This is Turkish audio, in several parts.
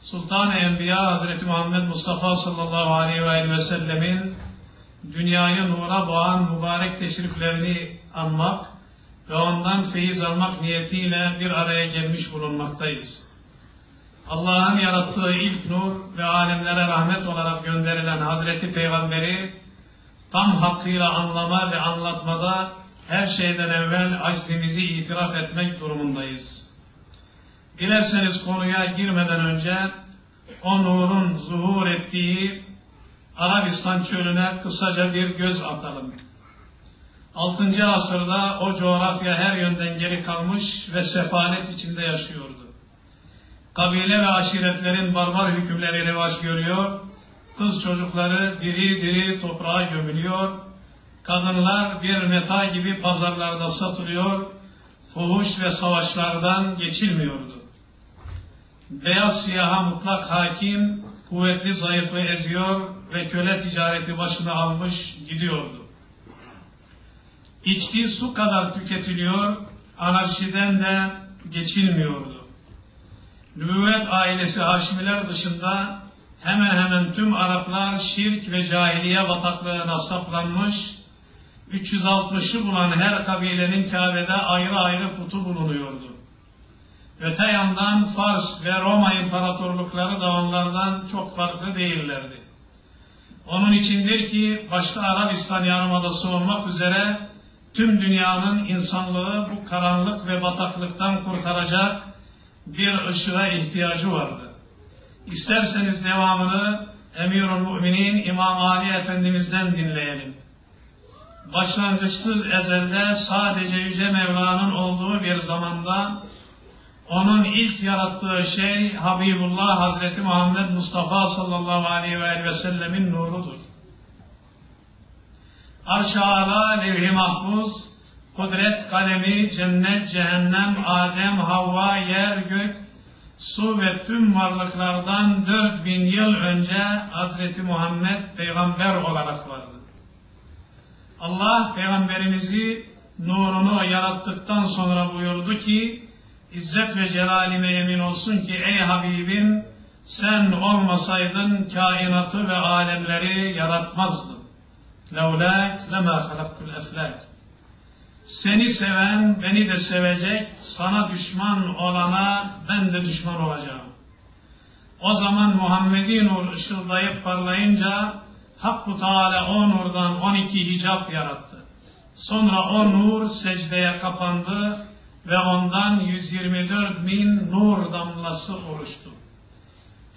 Sultan-ı Enbiya Hazreti Muhammed Mustafa sallallahu aleyhi ve, ve sellemin dünyayı nura boğan mübarek teşriflerini anmak ve ondan feyiz almak niyetiyle bir araya gelmiş bulunmaktayız. Allah'ın yarattığı ilk nur ve alemlere rahmet olarak gönderilen Hazreti Peygamberi tam hakkıyla anlama ve anlatmada her şeyden evvel aczimizi itiraf etmek durumundayız. Dilerseniz konuya girmeden önce o nurun zuhur ettiği Arabistan çölüne kısaca bir göz atalım. 6. asırda o coğrafya her yönden geri kalmış ve sefalet içinde yaşıyordu. Kabile ve aşiretlerin barbar hükümleri revaç görüyor, kız çocukları diri diri toprağa gömülüyor, kadınlar bir meta gibi pazarlarda satılıyor, fuhuş ve savaşlardan geçilmiyordu. Beyaz siyaha mutlak hakim, kuvvetli zayıfı eziyor ve köle ticareti başına almış gidiyordu. İçtiği su kadar tüketiliyor, anarşiden de geçilmiyordu. Nübüvvet ailesi Haşimiler dışında hemen hemen tüm Araplar şirk ve cahiliye bataklığına saplanmış, 360'ı bulan her kabilenin Kabe'de ayrı ayrı putu bulunuyordu. Öte yandan Fars ve Roma imparatorlukları da onlardan çok farklı değillerdi. Onun içindir ki başta Arabistan Yarımadası olmak üzere tüm dünyanın insanlığı bu karanlık ve bataklıktan kurtaracak bir ışığa ihtiyacı vardı. İsterseniz devamını Emirül Müminin İmam Ali Efendimiz'den dinleyelim. Başlangıçsız ezelde sadece Yüce Mevla'nın olduğu bir zamanda onun ilk yarattığı şey Habibullah Hazreti Muhammed Mustafa sallallahu aleyhi ve sellemin nurudur. Arş-ı Ala, levh-i mahfuz, kudret kalemi, cennet, cehennem, Adem, Havva, yer, gök, su ve tüm varlıklardan dört bin yıl önce Hazreti Muhammed peygamber olarak vardı. Allah peygamberimizi nurunu yarattıktan sonra buyurdu ki İzzet ve celalime emin olsun ki ey Habibim sen olmasaydın kainatı ve alemleri yaratmazdım. Levlâk lemâ halaktul eflâk. Seni seven beni de sevecek, sana düşman olana ben de düşman olacağım. O zaman Muhammedi nur ışıldayıp parlayınca Hakkı Teala o nurdan 12 hicap yarattı. Sonra o nur secdeye kapandı ve ondan 124 bin nur damlası oluştu.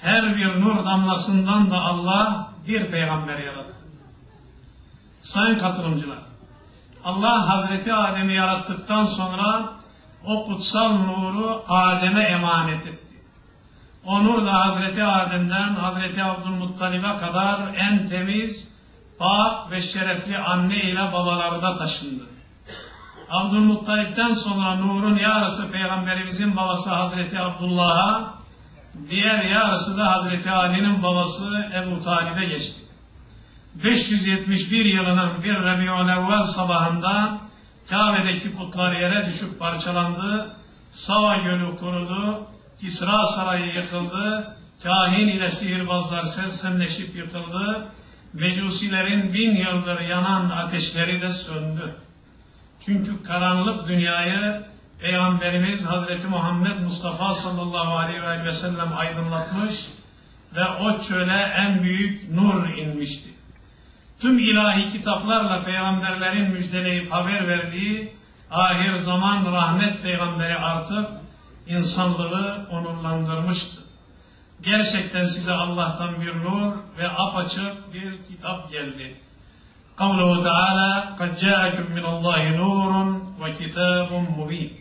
Her bir nur damlasından da Allah bir peygamber yarattı. Sayın katılımcılar, Allah Hazreti Adem'i yarattıktan sonra o kutsal nuru Adem'e emanet etti. O nur da Hazreti Adem'den Hazreti Abdülmuttalib'e kadar en temiz, pak ve şerefli anne ile babalarda taşındı. Abdülmuttalip'ten sonra nurun yarısı Peygamberimizin babası Hazreti Abdullah'a, diğer yarısı da Hazreti Ali'nin babası Ebu Talib'e geçti. 571 yılının bir Rabi'ül evvel sabahında Kabe'deki putlar yere düşüp parçalandı, Sava gölü kurudu, Kisra sarayı yıkıldı, kahin ile sihirbazlar sersemleşip yıkıldı, mecusilerin bin yıldır yanan ateşleri de söndü. Çünkü karanlık dünyayı Peygamberimiz Hazreti Muhammed Mustafa sallallahu aleyhi ve sellem aydınlatmış ve o çöle en büyük nur inmişti. Tüm ilahi kitaplarla peygamberlerin müjdeleyip haber verdiği ahir zaman rahmet peygamberi artık insanlığı onurlandırmıştı. Gerçekten size Allah'tan bir nur ve apaçık bir kitap geldi. Kavluhu Teala قَدْ جَاءَكُمْ مِنَ اللّٰهِ نُورٌ وَكِتَابٌ مُب۪ينٌ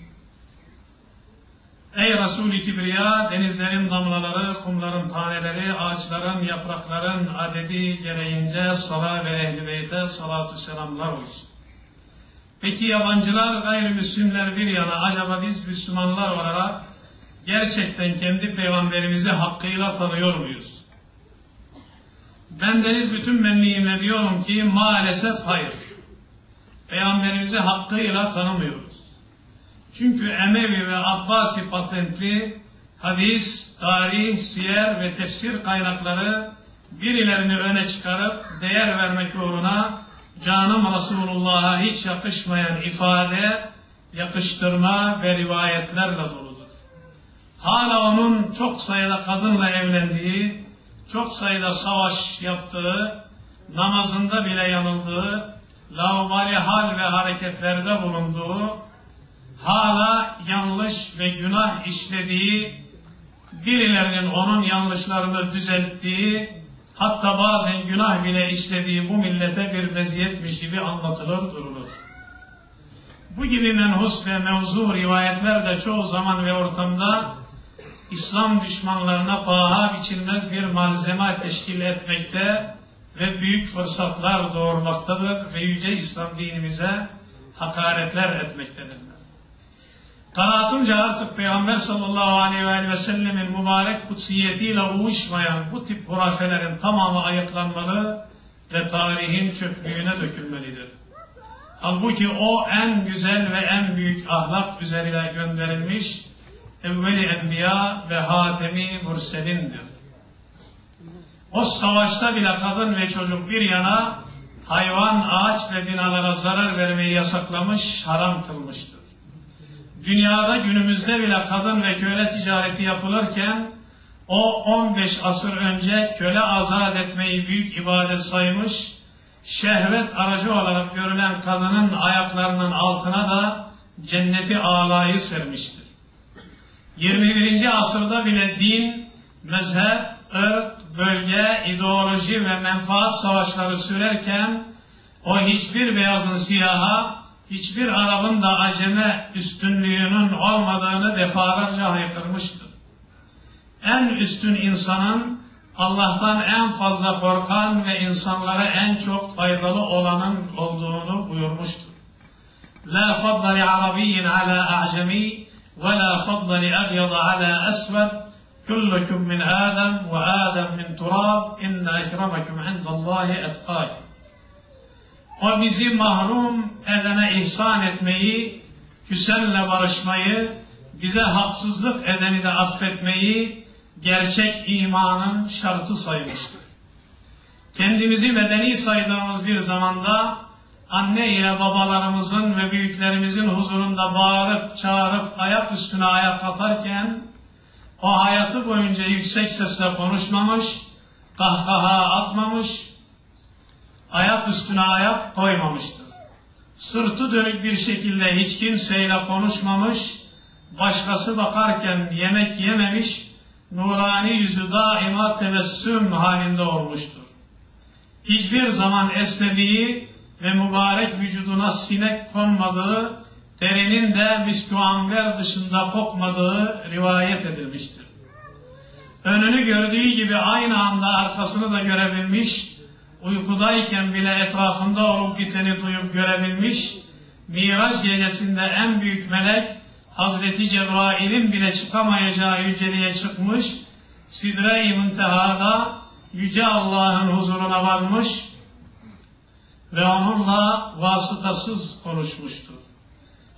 Ey Resul-i Kibriya, denizlerin damlaları, kumların taneleri, ağaçların, yaprakların adedi gereğince sala ve ehl-i beyte salatu selamlar olsun. Peki yabancılar, gayrimüslimler bir yana acaba biz Müslümanlar olarak gerçekten kendi peygamberimizi hakkıyla tanıyor muyuz? Ben deniz bütün benliğimle diyorum ki maalesef hayır. Peygamberimizi hakkıyla tanımıyoruz. Çünkü Emevi ve Abbasi patentli hadis, tarih, siyer ve tefsir kaynakları birilerini öne çıkarıp değer vermek uğruna canım Resulullah'a hiç yakışmayan ifade, yakıştırma ve rivayetlerle doludur. Hala onun çok sayıda kadınla evlendiği, çok sayıda savaş yaptığı, namazında bile yanıldığı, laubali hal ve hareketlerde bulunduğu, hala yanlış ve günah işlediği, birilerinin onun yanlışlarını düzelttiği, hatta bazen günah bile işlediği bu millete bir meziyetmiş gibi anlatılır durulur. Bu gibi menhus ve mevzu rivayetler de çoğu zaman ve ortamda İslam düşmanlarına paha biçilmez bir malzeme teşkil etmekte ve büyük fırsatlar doğurmaktadır ve yüce İslam dinimize hakaretler etmektedirler. Kanaatimce artık Peygamber sallallahu aleyhi ve sellemin mübarek kutsiyetiyle uyuşmayan bu tip hurafelerin tamamı ayıklanmalı ve tarihin çöplüğüne dökülmelidir. Halbuki o en güzel ve en büyük ahlak üzerine gönderilmiş evveli enbiya ve hatemi mürselindir. O savaşta bile kadın ve çocuk bir yana hayvan, ağaç ve binalara zarar vermeyi yasaklamış, haram kılmıştır. Dünyada günümüzde bile kadın ve köle ticareti yapılırken o 15 asır önce köle azat etmeyi büyük ibadet saymış, şehvet aracı olarak görülen kadının ayaklarının altına da cenneti alayı sermiştir. 21. asırda bile din, mezhep, ırk, bölge, ideoloji ve menfaat savaşları sürerken o hiçbir beyazın siyaha, hiçbir Arap'ın da aceme üstünlüğünün olmadığını defalarca haykırmıştır. En üstün insanın Allah'tan en fazla korkan ve insanlara en çok faydalı olanın olduğunu buyurmuştur. La fadla li arabiyyin ala a'cemi li abyad ala esved kullukum min Adem ve Adem min turab inne ekremekum indallahi etkakum. O bizi mahrum edene ihsan etmeyi, küselle barışmayı, bize haksızlık edeni de affetmeyi gerçek imanın şartı saymıştır. Kendimizi medeni saydığımız bir zamanda anne ile babalarımızın ve büyüklerimizin huzurunda bağırıp çağırıp ayak üstüne ayak atarken o hayatı boyunca yüksek sesle konuşmamış, kahkaha atmamış, ayak üstüne ayak koymamıştır. Sırtı dönük bir şekilde hiç kimseyle konuşmamış, başkası bakarken yemek yememiş, nurani yüzü daima tebessüm halinde olmuştur. Hiçbir zaman esnediği ve mübarek vücuduna sinek konmadığı, terinin de miskü amber dışında kokmadığı rivayet edilmiştir. Önünü gördüğü gibi aynı anda arkasını da görebilmiş, uykudayken bile etrafında olup biteni duyup görebilmiş, Miraç gecesinde en büyük melek Hazreti Cebrail'in bile çıkamayacağı yüceliğe çıkmış, Sidre-i Münteha'da Yüce Allah'ın huzuruna varmış ve onunla vasıtasız konuşmuştur.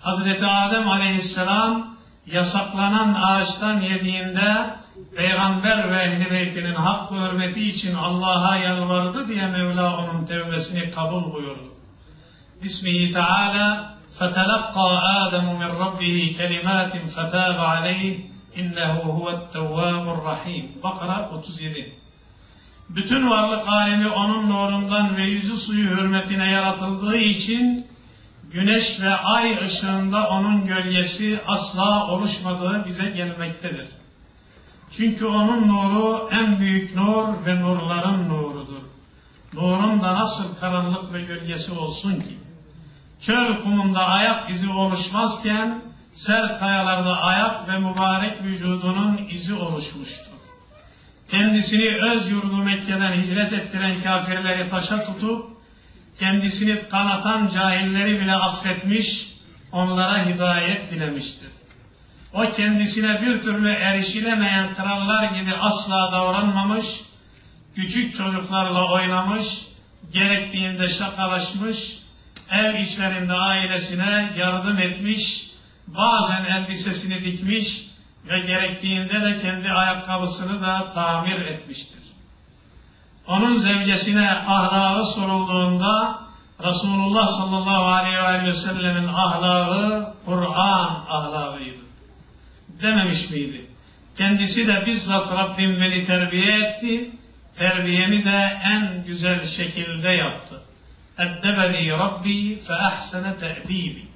Hazreti Adem Aleyhisselam yasaklanan ağaçtan yediğinde Peygamber ve Ehl-i Beytinin hakkı hürmeti için Allah'a yalvardı diye Mevla onun tevbesini kabul buyurdu. Bismihi Teala فَتَلَقَّى آدَمُ مِنْ رَبِّهِ كَلِمَاتٍ فَتَابَ عَلَيْهِ اِنَّهُ هُوَ التَّوَّابُ الرَّحِيمُ Bakara 37 bütün varlık alemi onun nurundan ve yüzü suyu hürmetine yaratıldığı için güneş ve ay ışığında onun gölgesi asla oluşmadığı bize gelmektedir. Çünkü onun nuru en büyük nur ve nurların nurudur. Nurun da nasıl karanlık ve gölgesi olsun ki? Çöl kumunda ayak izi oluşmazken sert kayalarda ayak ve mübarek vücudunun izi oluşmuştur. Kendisini öz yurdu Mekke'den hicret ettiren kafirleri taşa tutup kendisini kanatan cahilleri bile affetmiş, onlara hidayet dilemiştir. O kendisine bir türlü erişilemeyen krallar gibi asla davranmamış, küçük çocuklarla oynamış, gerektiğinde şakalaşmış, ev işlerinde ailesine yardım etmiş, bazen elbisesini dikmiş, ve gerektiğinde de kendi ayakkabısını da tamir etmiştir. Onun zevcesine ahlakı sorulduğunda Resulullah sallallahu aleyhi ve sellemin ahlakı Kur'an ahlakıydı. Dememiş miydi? Kendisi de bizzat Rabbim beni terbiye etti. Terbiyemi de en güzel şekilde yaptı. Eddebeni Rabbi fe ahsene te'dibi.